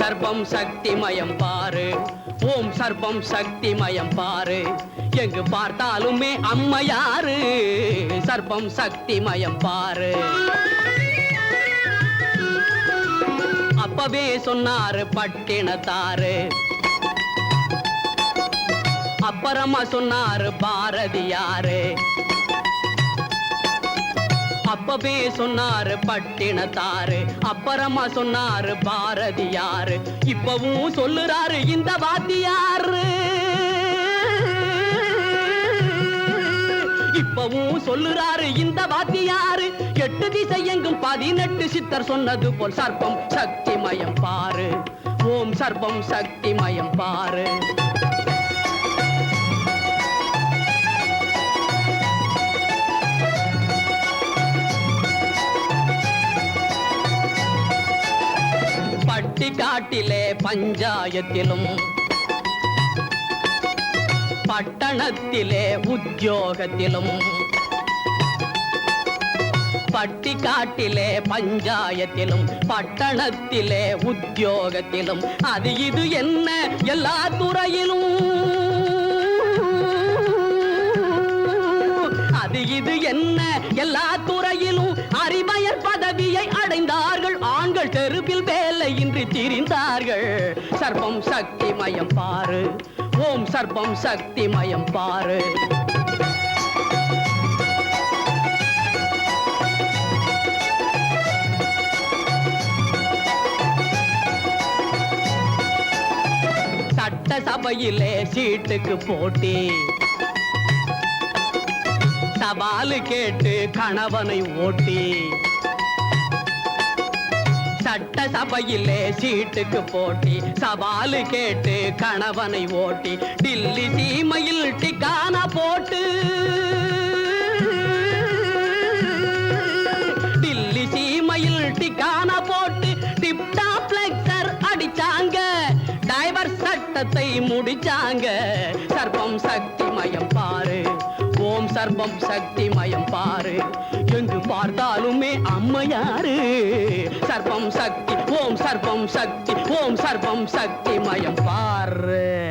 சர்பம் சக்தி மயம் பாரு. ஓம் சர்பம் சக்தி மயம் பாரு. எங்கு பார்த்தாலுமே அம்மையாரு. சர்பம் சக்தி மயம் பாரு. அப்பவே சொன்னாரு பட்டினத்தாரு. அப்புறமா சொன்னாரு பாரதியாரு. அப்பவே சொன்னாரு பட்டினத்தாரு அப்புறமா சொன்னாரு பாரதியாரு. இப்பவும் சொல்லுறாரு இந்த வாத்தியாரு. இப்பவும் சொல்லுறாரு இந்த வாத்தியாரு. எட்டு திசை எங்கும் பதினெட்டு சித்தர் சொன்னது போல் சர்ப்பம் சக்தி மயம் பாரு. ஓம் சர்ப்பம் சக்தி மயம் பாரு. பட்டி பஞ்சாயத்திலும் பட்டணத்திலே உத்தியோகத்திலும் பட்டிக்காட்டிலே பஞ்சாயத்திலும் பட்டணத்திலே உத்தியோகத்திலும். அது இது என்ன எல்லா துறையிலும்? அது இது என்ன எல்லா துறையிலும்? அறிவயர் பதவி சர்ப்பம் சக்தி மயம் பாரு. ஓம் சர்ப்பம் சக்தி மயம் பாரு. சட்ட சபையிலே சீட்டுக்கு போட்டி. சவாலு கேட்டு கணவனை ஓட்டி. சட்ட சபையிலே சீட்டுக்கு போட்டி சவாலு கேட்டு கணவனை ஓட்டி டில்லி சீமையில் டிக்கான போட்டு. டில்லி சீமையில் டிக்கான போட்டு டிப்டா பிளெக்சர் அடிச்சாங்க. டைவர் சட்டத்தை முடிச்சாங்க. சர்வம் சக்தி மயம் பாரு ஓம் சர்வம் சக்தி மயம் பாரு. எங்கு பார்த்தாலுமே அம்மையாரு. சர்ப்பம் சக்தி ஓம் சர்ப்பம் சக்தி ஓம் சர்ப்பம் சக்தி மயம் பாரு.